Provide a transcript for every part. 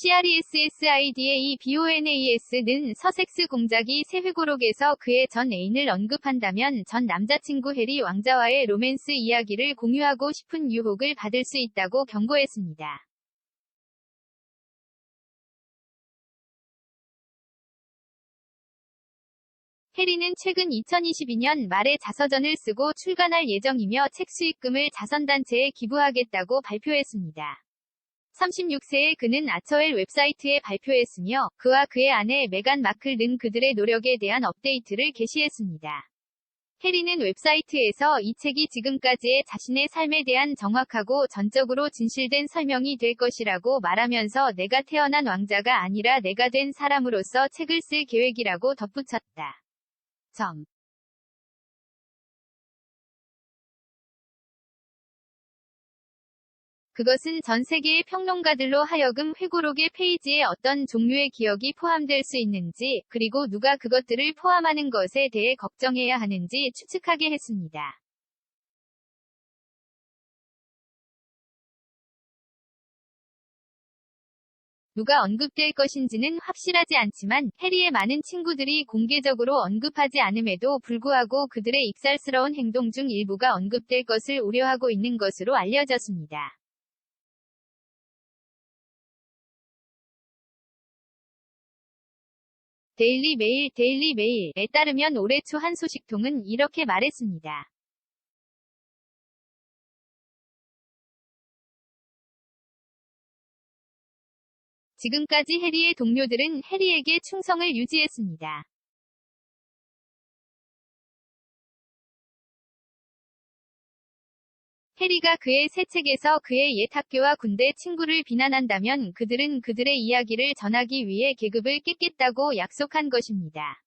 CRESSIDAE-BONAES는 서섹스 공작이 새 회고록에서 그의 전 애인을 언급한다면 전 남자친구 해리 왕자와의 로맨스 이야기를 공유하고 싶은 유혹을 받을 수 있다고 경고했습니다. 해리는 최근 2022년 말에 자서전을 쓰고 출간할 예정이며 책 수익금을 자선단체에 기부하겠다고 발표했습니다. 36세의 그는 아처엘 웹사이트에 발표했으며 그와 그의 아내 메간 마클은 그들의 노력에 대한 업데이트를 게시했습니다. 해리는 웹사이트에서 이 책이 지금까지의 자신의 삶에 대한 정확하고 전적으로 진실된 설명이 될 것이라고 말하면서 내가 태어난 왕자가 아니라 내가 된 사람으로서 책을 쓸 계획이라고 덧붙였다. 점. 그것은 전 세계의 평론가들로 하여금 회고록의 페이지에 어떤 종류의 기억이 포함될 수 있는지, 그리고 누가 그것들을 포함하는 것에 대해 걱정해야 하는지 추측하게 했습니다. 누가 언급될 것인지는 확실하지 않지만 해리의 많은 친구들이 공개적으로 언급하지 않음에도 불구하고 그들의 익살스러운 행동 중 일부가 언급될 것을 우려하고 있는 것으로 알려졌습니다. 데일리 메일 데일리 메일에 따르면 올해 초 한 소식통은 이렇게 말했습니다. 지금까지 해리의 동료들은 해리에게 충성을 유지했습니다. 해리가 그의 새 책에서 그의 옛 학교와 군대 친구를 비난한다면 그들은 그들의 이야기를 전하기 위해 계급을 깼겠다고 약속한 것입니다.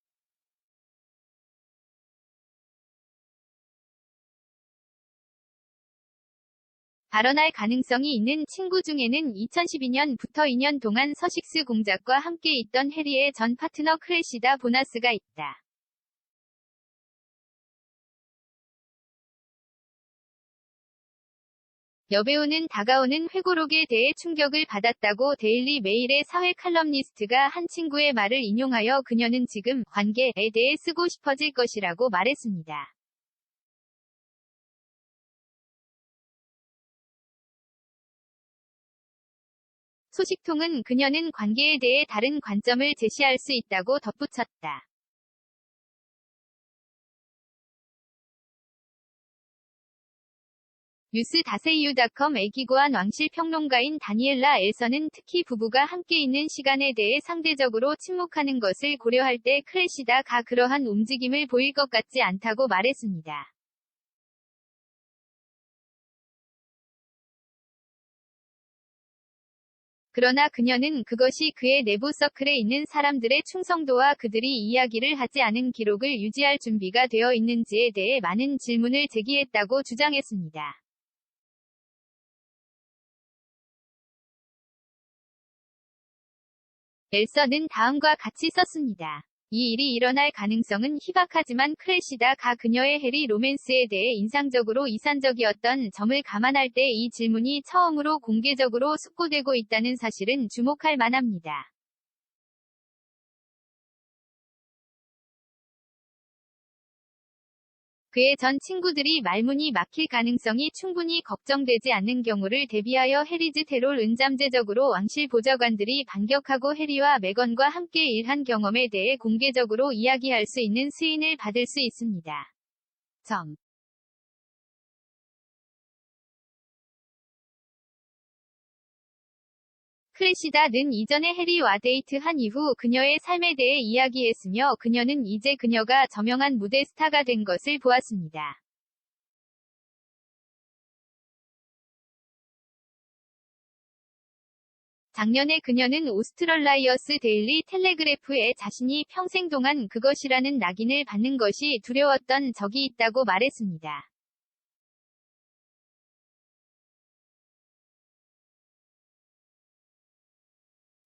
발언할 가능성이 있는 친구 중에는 2012년부터 2년 동안 서식스 공작과 함께 있던 해리의 전 파트너 크래시다 보나스가 있다. 여배우는 다가오는 회고록에 대해 충격을 받았다고 데일리 메일의 사회 칼럼니스트가 한 친구의 말을 인용하여 그녀는 지금 관계에 대해 쓰고 싶어질 것이라고 말했습니다. 소식통은 그녀는 관계에 대해 다른 관점을 제시할 수 있다고 덧붙였다. 뉴스 다세이유닷컴 애기고한 왕실 평론가인 다니엘라 엘서는 특히 부부가 함께 있는 시간에 대해 상대적으로 침묵하는 것을 고려할 때 크래시다가 그러한 움직임을 보일 것 같지 않다고 말했습니다. 그러나 그녀는 그것이 그의 내부 서클에 있는 사람들의 충성도와 그들이 이야기를 하지 않은 기록을 유지할 준비가 되어 있는지에 대해 많은 질문을 제기했다고 주장했습니다. 엘서는 다음과 같이 썼습니다. 이 일이 일어날 가능성은 희박하지만 크래시다가 그녀의 해리 로맨스에 대해 인상적으로 이산적이었던 점을 감안할 때 이 질문이 처음으로 공개적으로 숙고되고 있다는 사실은 주목할 만합니다. 그의 전 친구들이 말문이 막힐 가능성이 충분히 걱정되지 않는 경우를 대비하여 해리즈 테롤 은잠재적으로 왕실 보좌관들이 반격하고 해리와 메건과 함께 일한 경험에 대해 공개적으로 이야기할 수 있는 스인을 받을 수 있습니다. 점. 크래시다는 이전에 해리와 데이트한 이후 그녀의 삶에 대해 이야기했으며 그녀는 이제 그녀가 저명한 무대 스타가 된 것을 보았습니다. 작년에 그녀는 오스트럴라이어스 데일리 텔레그래프에 자신이 평생 동안 그것이라는 낙인을 받는 것이 두려웠던 적이 있다고 말했습니다.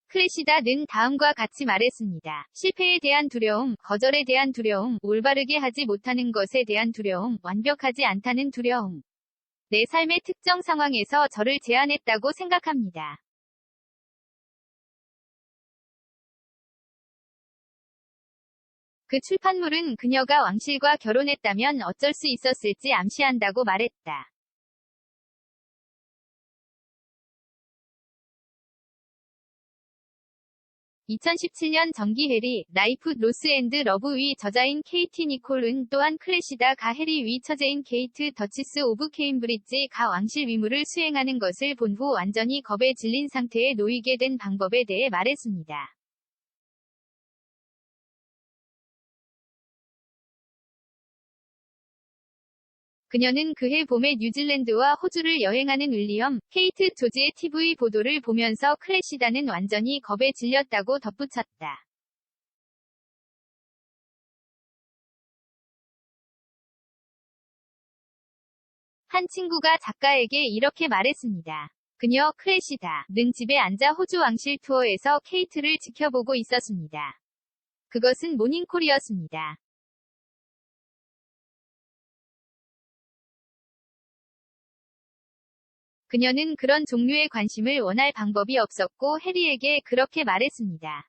크리시다 는 다음과 같이 말했습니다. 실패에 대한 두려움, 거절에 대한 두려움, 올바르게 하지 못하는 것에 대한 두려움, 완벽하지 않다는 두려움. 내 삶의 특정 상황에서 저를 제안했다고 생각합니다. 그 출판물은 그녀가 왕실과 결혼했다면 어쩔 수 있었을지 암시한다고 말했다. (2017년) 정기 해리 라이프 로스 앤드 러브 위 저자인 케이티 니콜은 또한 클래시다 가 해리 위 처제인 케이트 더치스 오브 케임브리지 가 왕실 위무를 수행하는 것을 본 후 완전히 겁에 질린 상태에 놓이게 된 방법에 대해 말했습니다. 그녀는 그해 봄에 뉴질랜드와 호주를 여행하는 윌리엄, 케이트 조지의 TV 보도를 보면서 클래시다는 완전히 겁에 질렸다고 덧붙였다. 한 친구가 작가에게 이렇게 말했습니다. 그녀 클래시다. 는 집에 앉아 호주 왕실 투어에서 케이트를 지켜보고 있었습니다. 그것은 모닝콜이었습니다. 그녀는 그런 종류의 관심을 원할 방법이 없었고 해리에게 그렇게 말했습니다.